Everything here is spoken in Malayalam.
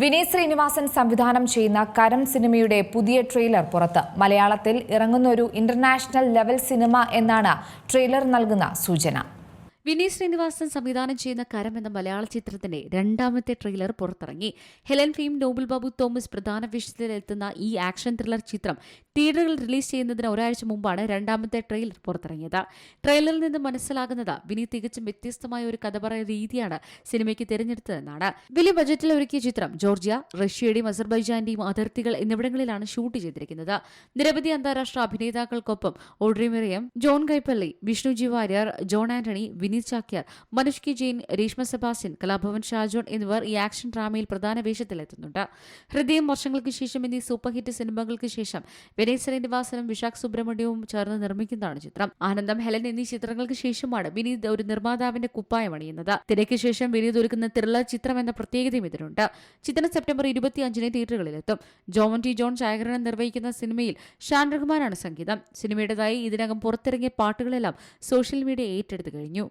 വിനീത് ശ്രീനിവാസൻ സംവിധാനം ചെയ്യുന്ന കരം സിനിമയുടെ പുതിയ ട്രെയിലർ പുറത്ത്. മലയാളത്തിൽ ഇറങ്ങുന്ന ഒരു ഇന്റർനാഷണൽ ലെവൽ സിനിമ എന്നാണ് ട്രെയിലർ നൽകുന്ന സൂചന. വിനീത് ശ്രീനിവാസൻ സംവിധാനം ചെയ്യുന്ന കരം എന്ന മലയാള ചിത്രത്തിന്റെ രണ്ടാമത്തെ ട്രെയിലർ പുറത്തിറങ്ങി. Helen fame Noble Babu Thomas പ്രധാന വേഷത്തിലെത്തുന്ന ഈ ആക്ഷൻ ത്രില്ലർ ചിത്രം തിയേറ്ററുകൾ റിലീസ് ചെയ്യുന്നതിന് ഒരാഴ്ച മുമ്പാണ് രണ്ടാമത്തെ ട്രെയിലർ പുറത്തിറങ്ങിയത്. ട്രെയിലറിൽ നിന്ന് മനസ്സിലാകുന്നത് വിനീത് തികച്ചും വ്യത്യസ്തമായ ഒരു കഥ പറയുന്ന രീതിയാണ് സിനിമയ്ക്ക് തിരഞ്ഞെടുത്തതെന്നാണ്. വലിയ ബജറ്റിൽ ഒരുക്കിയ ചിത്രം ജോർജിയ റഷ്യയുടെയും അസർബൈജാന്റെയും അതിർത്തികൾ എന്നിവിടങ്ങളിലാണ് ഷൂട്ട് ചെയ്തിരിക്കുന്നത്. നിരവധി അന്താരാഷ്ട്ര അഭിനേതാക്കൾക്കൊപ്പം Audrey Miriam John Kaipallil Vishnu G Warrier John Antony Vineeth Chakyar Manush K Jain Reshma Sebastian Kalabhavan Shajohn എന്നിവർ ഈ ആക്ഷൻ ഡ്രാമയിൽ പ്രധാന വേഷത്തിലെത്തുന്നുണ്ട്. ഹൃദയം വർഷങ്ങൾക്ക് ശേഷം എന്നീ സൂപ്പർ ഹിറ്റ് സിനിമകൾക്ക് ശേഷം വിനയ് ശ്രീനിവാസനും വിശാഖ് സുബ്രഹ്മണ്യവും ചേർന്ന് നിർമ്മിക്കുന്നതാണ് ചിത്രം. ആനന്ദം ഹെലൻ എന്നീ ചിത്രങ്ങൾക്ക് ശേഷമാണ് വിനീത് ഒരു നിർമ്മാതാവിന്റെ കുപ്പായം അണിയുന്നത് തിരക്ക് ശേഷം വിനീത് ഒരുക്കുന്ന ത്രില്ലർ ചിത്രം എന്ന പ്രത്യേകതയും ഇതിനുണ്ട് ചിത്രം സെപ്റ്റംബർ ഇരുപത്തിയഞ്ചിന് തിയേറ്ററുകളിലെത്തും. ജോമൻ ടി ജോൺ ഛായാഗ്രഹണം നിർവഹിക്കുന്ന സിനിമയിൽ ഷാൻ റഹ്മാനാണ് സംഗീതം. സിനിമയുടേതായി ഇതിനകം പുറത്തിറങ്ങിയ പാട്ടുകളെല്ലാം സോഷ്യൽ മീഡിയ ഏറ്റെടുത്തു കഴിഞ്ഞു.